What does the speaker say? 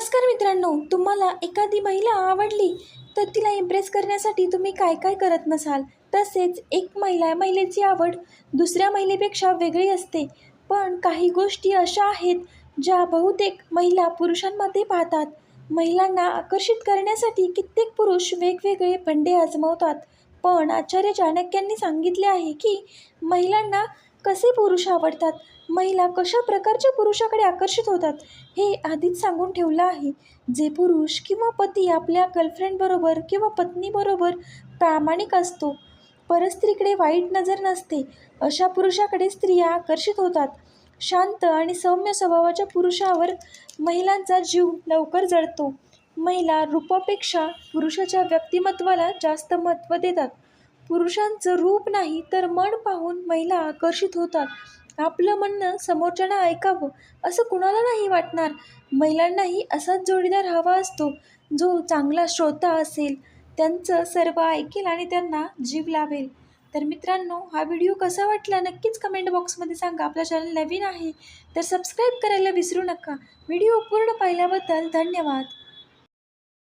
नमस्कार मित्रांनो तुम्हाला एखादी महिला आवडली तर तिला इम्प्रेस करण्यासाठी तुम्ही काय काय करत नसाल? तसेच एक महिला महिलेची आवड दुसऱ्या महिलेपेक्षा वेगळी असते. पण काही गोष्टी अशा आहेत ज्या बहुतेक महिला पुरुषांमध्ये पाहतात. महिलांना आकर्षित करण्यासाठी कित्येक पुरुष वेगवेगळे भंडे आजमवतात. पण आचार्य चाणक्यांनी सांगितले आहे की महिलांना कसे पुरुष आवडतात? महिला कशा प्रकारच्या पुरुषाकडे आकर्षित होतात? हे आधीच सांगून ठेवलं आहे. जे पुरुष किंवा पती आपल्या गर्लफ्रेंडबरोबर किंवा पत्नीबरोबर प्रामाणिक असतो परस्त्रीकडे वाईट नजर नसते अशा पुरुषाकडे स्त्रिया आकर्षित होतात. शांत आणि सौम्य स्वभावाच्या पुरुषावर महिलांचा जीव लवकर जळतो. महिला रूपापेक्षा पुरुषाच्या व्यक्तिमत्वाला जास्त महत्त्व देतात. पुरुषांचं रूप नाही तर मन पाहून महिला आकर्षित होतात. आपलं म्हणणं समोरच्यांना ऐकावं असं कुणाला नाही वाटणार. महिलांनाही असाच जोडीदार हवा असतो जो चांगला श्रोता असेल. त्यांचं सर्व ऐकेल आणि त्यांना जीव लावेल. तर मित्रांनो हा व्हिडिओ कसा वाटला नक्कीच कमेंट बॉक्समध्ये सांगा. आपला चॅनल नवीन आहे तर सबस्क्राईब करायला विसरू नका. व्हिडिओ पूर्ण पाहिल्याबद्दल धन्यवाद.